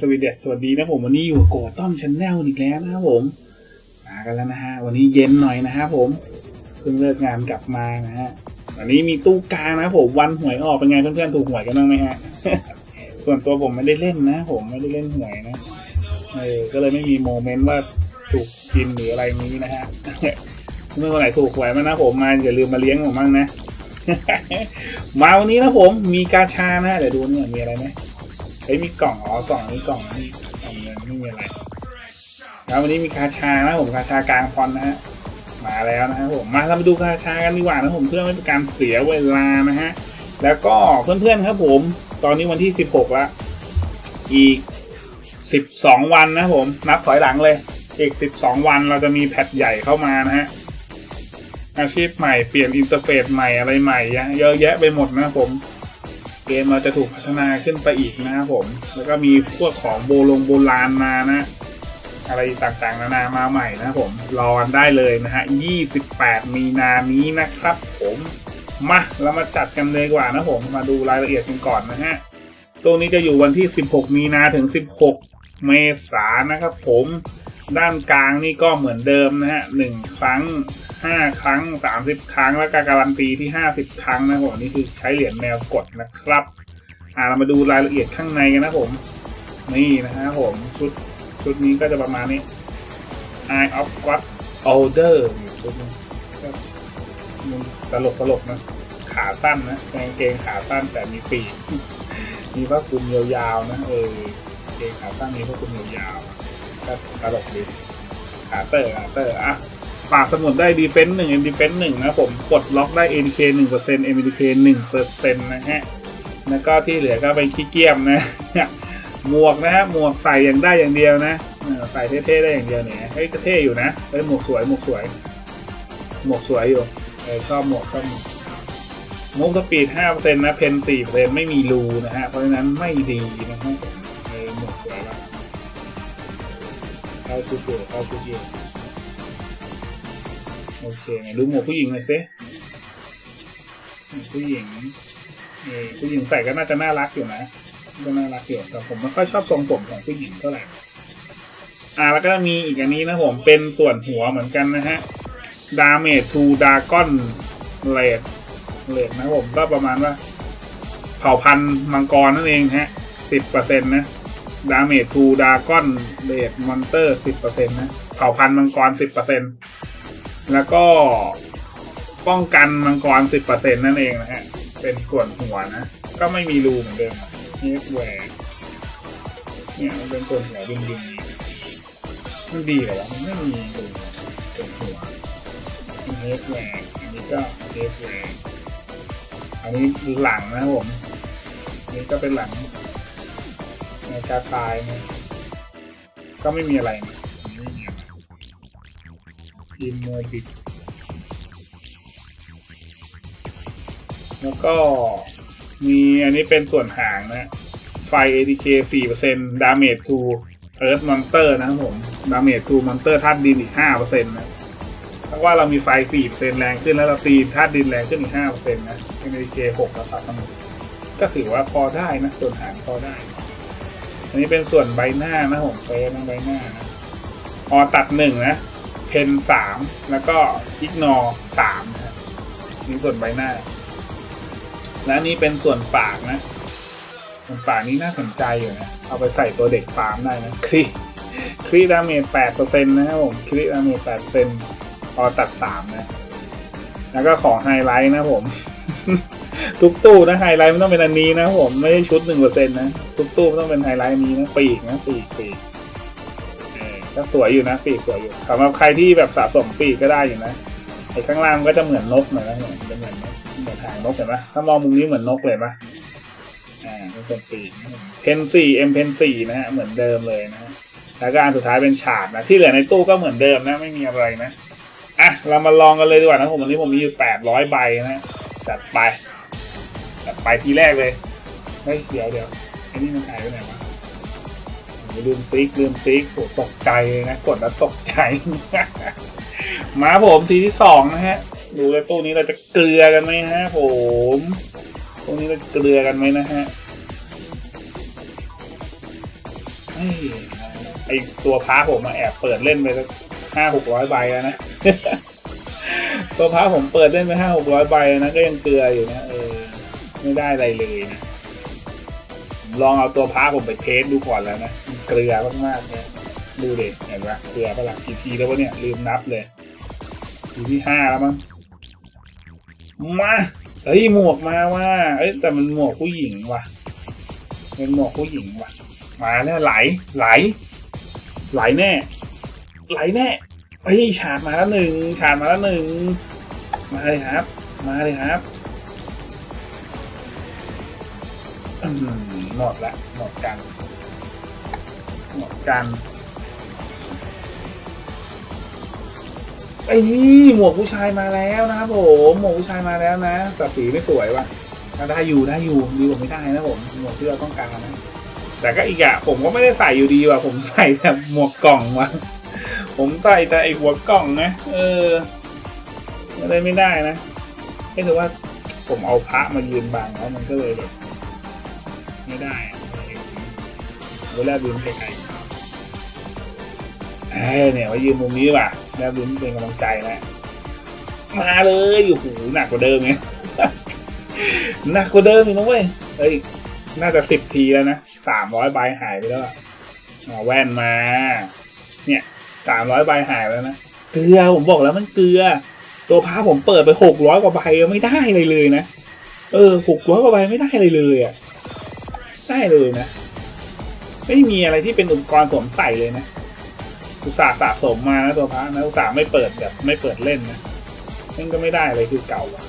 สวีเดตสวัสดีนะผมวันนี้อยู่กับโกต้อมชาแนลอีกแล้วนะครับผม มากันแล้วนะฮะวันนี้เย็นหน่อยนะครับผมเพิ่งเลิกงานกลับมานะฮะวันนี้มีตู้กลางนะผมวันหวยออกเป็นไงเพื่อนๆถูกหวยกันบ้างไหมฮะส่วนตัวผมไม่ได้เล่นนะ ผมไม่ได้เล่นหวยนะเออก็เลยไม่มีโมเมนต์ว่าถูกกินหรืออะไรนี้นะฮะเมื่อวันไหนถูกหวยมานะผมมาอย่าลืมมาเลี้ยงผมบ้างนะมาวันนี้นะผมมีกาชานะเดี๋ยวดูเนี่ยมีอะไรไหม เฮ้ยมีกล่องอ๋อกล่องนี้กล่องนี้กล่องเงินไม่มีอะไรแล้ววันนี้มีคาชานะผมคาชากลางพรนะฮะมาแล้วนะครับผมมาเรามาดูคาชากันดีกว่านะผมเพื่อไม่เป็นการเสียเวลานะฮะแล้วก็เพื่อนๆครับผม ตอนนี้วันที่สิบหกละอีกสิบสองวันนะผมนับถอยหลังเลยอีกสิบสองวันเราจะมีแพทใหญ่เข้ามานะฮะอาชีพใหม่เปลี่ยนอินเทอร์เฟซใหม่อะไรใหม่เยอะแยะไปหมดนะผม เกมเราจะถูกพัฒนาขึ้นไปอีกนะครับผม แล้วก็มีพวกของโบลงโบราณมานะ อะไรต่างๆ นานามาใหม่นะครับผม รอกันได้เลยนะฮะ 28 มีนานี้นะครับผมมาเรามาจัดกันเลยกว่านะผม มาดูรายละเอียดกันก่อนนะฮะ ตัวนี้จะอยู่วันที่ 16 มีนาถึง 16 เมษายนนะครับผม ด้านกลางนี่ก็เหมือนเดิมนะฮะหนึ่งครั้งห้าครั้งสามสิบครั้ง แล้วก็การันตีที่ห้าสิบครั้งนะผมนี่คือใช้เหรียญแมวกดนะครับ อ่าเรามาดูรายละเอียดข้างในกันนะผม นี่นะครับผมชุดชุดนี้ก็จะประมาณนี้ Eye of God Older อยู่ชุดนี้มันตลกตลกนะ ขาสั้นนะกางเกงขาสั้นแต่มีปีกมีผ้าคลุมยาวๆนะเออเกงขาสั้นมีผ้าคลุมยาวๆ ก็ตลกดีขาเตอร์ขาเตอร์อะฝากสมุดได้ดีเฟนต์หนึ่งเอ็มดีเฟนต์หนึ่งนะผมกดล็อกได้ ADK หนึ่งเปอร์เซ็นต์ MDK หนึ่งเปอร์เซ็นต์นะฮะแล้วก็ที่เหลือก็เป็นขี้เกียจนะหมวกนะฮะหมวกใส่อย่างได้อย่างเดียวนะใส่เท่ๆได้อย่างเดียวเนี่ยเฮ้ยก็เท่อยู่นะเฮ้ยหมวกสวยหมวกสวย หมวกสวยอยู่เออชอบหมวกชอบหมวกมูฟสปีดห้าเปอร์เซ็นต์นะเพนสี่เปอร์เซ็นต์ไม่มีรูนะฮะเพราะฉะนั้นไม่ดีนะฮะเออหมวกสวยแล้ว เข้าชุดเดียวเข้าชุเดียวโอเคไหนดูหมวกผู้หญิงหน่อยสิผู้หญิงเออผู้หญิงใส่ก็น่าจะน่ารักอยู่นะก็น่ารักอยู่แต่ผมไม่ค่อยชอบทรงผมของผู้หญิงเท่าไหร่อ่าแล้วก็มีอีกอันนี้นะผมเป็นส่วนหัวเหมือนกันนะฮะ Damage to Dragon Rate Rate นะผมก็ประมาณว่า เผ่าพันธุ์มังกรนั่นเองฮะสิบเปอร์เซ็นต์นะ Damage to Dragon Rate Monster สิบเปอร์เซ็นต์นะเผ่าพันธุ์มังกรสิบเปอร์เซ็นต์แล้วก็ป้องกันมังกรสิบเปอร์เซ็นต์นั่นเองนะฮะ เป็นส่วนหัวนะ ก็ไม่มีรูเหมือนเดิมนี่แหวกเนี่ยมันเป็นส่วนหัวดึงๆมันดีเหรอวะมันไม่มีรูส่วนหัวอันนี้แหวกอันนี้ก็เทปแหวกอันนี้หลังนะครับผมอันนี้ก็เป็นหลัง ในกาซายนะก็ไม่มีอะไรนะไม่มีอะไรอิมโมบิกแล้วก็มีอันนี้เป็นส่วนหางนะ ไฟ ATK 4% Damage to Earth Monster นะครับผม Damage to Monster ธาตุดินอีก 5%นะถ้าว่าเรามีไฟ 4%แรงขึ้นแล้วเราตีธาตุดินแรงขึ้นอีก 5%นะ ATK 6แล้วครับทั้งหมดก็ถือว่าพอได้นะ ส่วนหางพอได้ อันนี้เป็นส่วนใบหน้านะผมเฟซนะใบหน้านะออตัดหนึ่งนะเพนสามแล้วก็อิกนอสามนะครับนี่ส่วนใบหน้า และนี่เป็นส่วนปากนะส่วนปากนี้น่าสนใจอยู่นะ เอาไปใส่ตัวเด็กฟาร์มได้นะครีครีดาเมจแปดเปอร์เซ็นต์นะครับผมครีดาเมจแปดเปอร์เซ็นต์พอตัดสามนะ แล้วก็ของไฮไลท์นะผม ทุกตู้นะไฮไลท์ไม่ต้องเป็นอันนี้นะผมไม่ได้ชุดหนึ่งเปอร์เซ็นต์นะ ทุกตู้ไม่ต้องเป็นไฮไลท์นี้นะปีกนะปีกปีกก็สวยอยู่นะปีกสวยอยู่สำหรับใครที่แบบสะสมปีกก็ได้อยู่นะไอ้ข้างล่างก็จะเหมือนนกเหน่อยนะเหมือนเป็นเหมือนนกเหมือนหางนกเห็นปะถ้ามองมุมนี้เหมือนนกเลยปะอ่าเป็นปีกเพนสี่เอ็มเพนสี่นะฮะเหมือนเดิมเลยนะแล้วก็อันสุดท้ายเป็นฉาบนะที่เหลือในตู้ก็เหมือนเดิมนะไม่มีอะไรนะอะเรามาลองกันเลยดีกว่านะผมวันนี้ผมมีอยู่แปดร้อยใบนะจัดไป จัดไปทีแรกเลยเฮ้ยเดี๋ยวเดี๋ยวอ้นี่มันหายไปไหนวะลืมติ๊กลืมติ๊กโอ้ตกใจเลยนะกดแล้วตกใจ มาผมทีที่สองนะฮะ ดูเลยตู้นี้เราจะเกลือกันไหมฮะผมตู้นี้เราจะเกลือกันไหมนะฮะไอตัวพาผมมาแอบเปิดเล่นไปสักห้าหกร้อยใบแล้วนะตัวพาผมเปิดเล่นไปห้าหกร้อยใบนะก็ยังเกลืออยู่นะ ไม่ได้อะไรเลยนะลองเอาตัวพาผมไปเทสดูก่อนแล้วนะเกลือมากๆเนี่ยดูเด็เห็นปะเกลือประหลาดกี่ทีแล้ววะเนี่ยลืมนับเลยทีที่ห้าแล้วมั้งมาเฮ้ยหมวกมาว่าเอ้ยแต่มันหมวกผู้หญิงว่ะเป็นหมวกผู้หญิงว่ะ มาแล้วไหลไหล ไหลแน่ ไหลแน่เฮ้ยฉาดมาแล้วหนึ่งฉาดมาแล้วหนึ่งมาเลยครับ มาเลยครับ อืมหมดละหมดกัน หมดกันไอ้นี่หมวกผู้ชายมาแล้วนะครับผมหมวกผู้ชายมาแล้วนะแต่สีไม่สวยว่ะก็ได้อยู่ได้อยู่ดีกว่าไม่ได้นะผมหมวกที่เราต้องการนะแต่ก็อีกอะผมก็ไม่ได้ใส่อยู่ดีว่ะผมใส่แต่หมวกกล่องว่ะผมใส่แต่ไอหัวกล่องนะเออก็เลยไม่ได้นะก็คือว่าผมเอาพระมายืนบังแล้วมันก็เลยแบบ ไม่ได้อะเวลายืนไกลเอ้ยเนี่ยมายืนมุมนี้ว่ะแล้วยืนเป็นกำลังใจนะมาเลยโอ้โหหนักกว่าเดิมไงหนักกว่าเดิมอีกนะเว้ยเฮ้ยน่าจะสิบทีแล้วนะสามร้อยใบหายไปแล้วอะเอาแว่นมา เนี่ยสามร้อยใบหายไปแล้วนะเกลือผมบอกแล้วมันเกลือ ตัวพ้าผมเปิดไปหกร้อยกว่าใบไม่ได้เลยเลยนะเออหกร้อยกว่าใบไม่ได้เลยเลยอะ ได้เลยนะ ไม่มีอะไรที่เป็นอุปกรณ์สวมใส่เลยนะ อุตส่าห์สะสมมานะตัวพ้านะอุตส่าห์ไม่เปิดแบบไม่เปิดเล่นนะนั่นก็ไม่ได้เลยคือเก่าอะ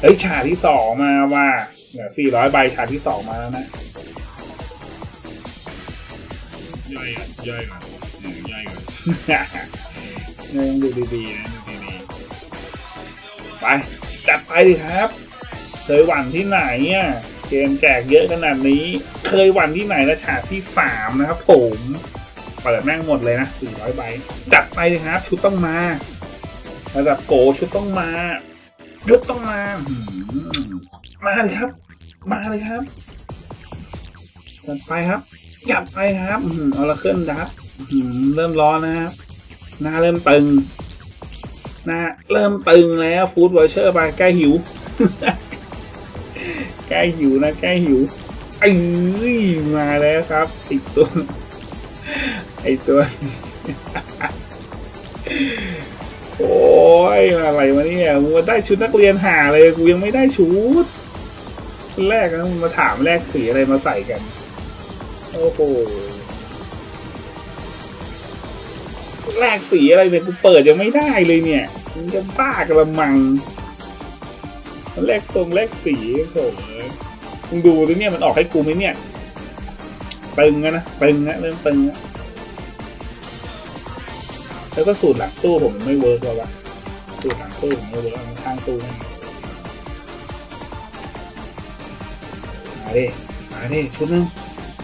เฮ้ยฉากที่สองมาว่าเนี่ยสี่ร้อยใบฉากที่สองมาแล้วนะย่อยก่อนย่อยก่อนหนึ่งย่อยก่อนเนี่ยยังดูดีๆนะดูดีๆไปจัดไปดิครับ เคยหวั่นที่ไหนอะเกมแจกเยอะขนาดนี้ เคยหวั่นที่ไหนแล้วฉากที่สามนะครับผมเปิดแม่งหมดเลยนะสี่อยใบจัดไปดิครับ ชุดต้องมา ระดับโกชุดต้องมาชุดต้องมา มาเลยครับ มาเลยครับจัดไปครับจัดไปครับเอาละเคลื่อนดับเริ่มร้อนนะครับ หน้าเริ่มตึงหน้าเริ่มตึงแล้วฟู้ดวอเชอร์ไปใกล้หิว ใกล้หิวนะใกล้หิวเอ้ยมาแล้วครับอีกตัวไอตัวโอ้ยอะไรวะเนี่ยมึงมาได้ชุดนักเรียนหาเลยกูยังไม่ได้ชุดแรกนะมึงมาถามแรกสีอะไรมาใส่กันโอ้โหแลกสีอะไรเนี่ยกูเปิดยังไม่ได้เลยเนี่ยมึงจะบ้ากระมัง แลกทรงแลกสีโถ่มึงดูดิเนี่ยมันออกให้กูไหมเนี่ยตึงอะนะตึงนะเริ่มตึงนะแล้วก็สูตรหลังตู้ผมไม่เวิร์กแล้ววะสูตรหลังตู้ผมไม่เวิร์กมันข้างตู้นั่นมาดิมาดิชุดนึง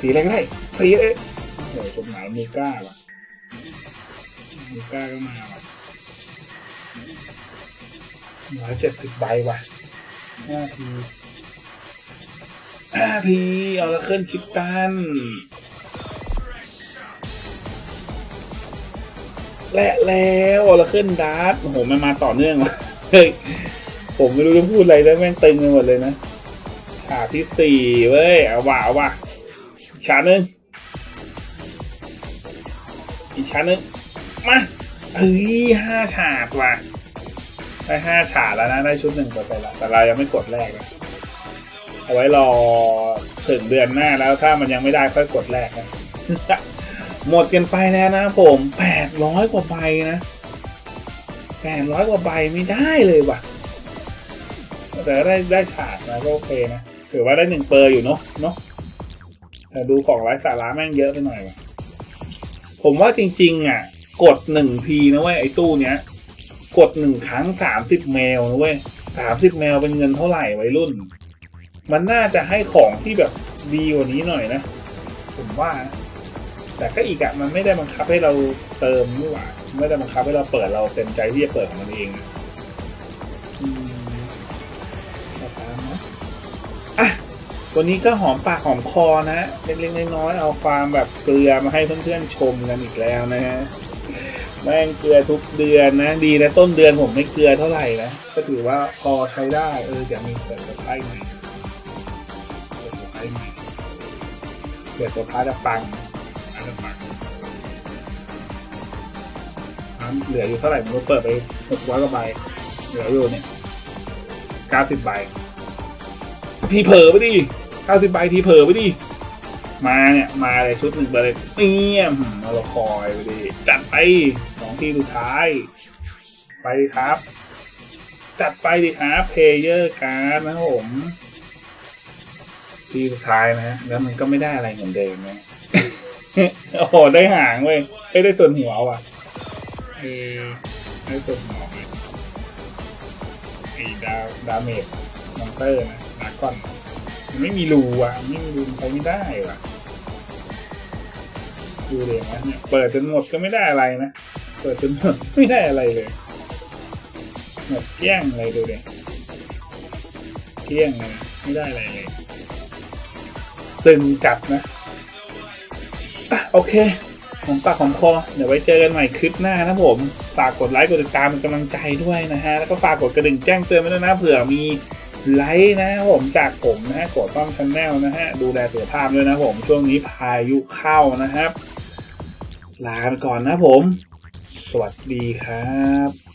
สีอะไรก็ได้สีเอ๊ะโอ้ยกฎหมายมูก้าว่ะมูก้าก็มาว่ะร้อยเจ็ดสิบใบว่ะ ห้าทีห้าทีเอาละเคลื่อนคิดตันและแล้วเอาละเคลื่อนดาร์ตโอ้โหมันมาต่อเนื่องว่ะเฮ้ยผมไม่รู้จะพูดอะไรแล้วแม่งตึงไปหมดเลยนะ ฉากที่สี่เว้ยเอาว่ะเอาว่ะอีกฉากหนึ่งอีกฉากหนึ่งมาเอ้ยห้าฉาดว่ะ ได้ห้าฉาดแล้วนะ ได้ชุดหนึ่งเปอร์เซ็นต์ละแต่เรายังไม่กดแรกนะเอาไว้รอถึงเดือนหน้าแล้วถ้ามันยังไม่ได้ค่อยกดแรกนะหมดกันไปแล้วนะผมแปดร้อยกว่าใบนะแปดร้อยกว่าใบไม่ได้เลยว่ะ แต่ได้ได้ฉาดนะก็โอเคนะ ถือว่าได้หนึ่งเปอร์อยู่เนาะเนาะแต่ดูของไร้สาระแม่งเยอะไปหน่อยว่ะผมว่าจริง ๆ อะ กดหนึ่งทีนะเว้ยไอ้ตู้เนี้ย กดหนึ่งครั้งสามสิบเมลนะเว้ยสามสิบเมลเป็นเงินเท่าไหร่ไว้รุ่น มันน่าจะให้ของที่แบบดีกว่านี้หน่อยนะ ผมว่า แต่ก็อีกอะมันไม่ได้บังคับให้เราเติมนี่หว่าไม่ได้บังคับให้เราเปิดเราเต็มใจที่จะเปิดของมันเองนะอืมก็ตามนะอะวันนี้ก็หอมปากหอมคอนะเล็กๆน้อยๆเอาความแบบเกลือมาให้เพื่อนๆชมกันอีกแล้วนะฮะ แม่งเกลือทุกเดือนนะ ดีนะต้นเดือนผมไม่เกลือเท่าไหร่นะ ก็ถือว่าพอใช้ได้เออเดี๋ยวมีเปิดตัวไพ่ใหม่เปิดตัวไพ่ใหม่เปิดตัวพาจะปังอาจะปักน้ำเหลืออยู่เท่าไหร่ผมก็เปิดไปหกร้อยกว่าใบเหลืออยู่เนี่ยเก้าสิบใบทีเผลอไปดิเก้าสิบใบทีเผลอไปดิมาเนี่ย มาเลยชุดหนึ่งไปเลยเนี่ยมาละคอยไปดิจัดไป ทีสุดท้าย ไปครับ จัดไปดิครับเพเยอร์การ์ดนะผมทีสุดท้ายนะ แล้วมันก็ไม่ได้อะไรเหมือนเดิมนะโอ้โหได้หางเว้ยไม่ได้ส่วนหัวว่ะเออได้ส่วนหมอกเลยไอ้ดาดาเมจมอนเตอร์นะดาก้อนมันไม่มีรูอะไม่มีรูมันใช้ไม่ได้ว่ะดูเลยนะเนี่ยเปิดจนหมดก็ไม่ได้อะไรนะ ปิดจนไม่ได้อะไรเลยหมดเกลี้ยงเลยดูเลยเกลี้ยงเลยไม่ได้อะไรเลย ตึงจัดนะอะโอเคผมปากของคอ เดี๋ยวไว้เจอกันใหม่คลิปหน้านะผม ฝากกดไลค์กดติดตามเป็นกำลังใจด้วยนะฮะ แล้วก็ฝากกดกระดิ่งแจ้งเตือนไว้ด้วยนะเผื่อมีไลค์นะผมจากผมนะฮะกดต้องชันแนลนะฮะ ดูแลสุขภาพด้วยนะผม ช่วงนี้พายุเข้านะครับ ลาไปก่อนนะผม สวัสดีครับ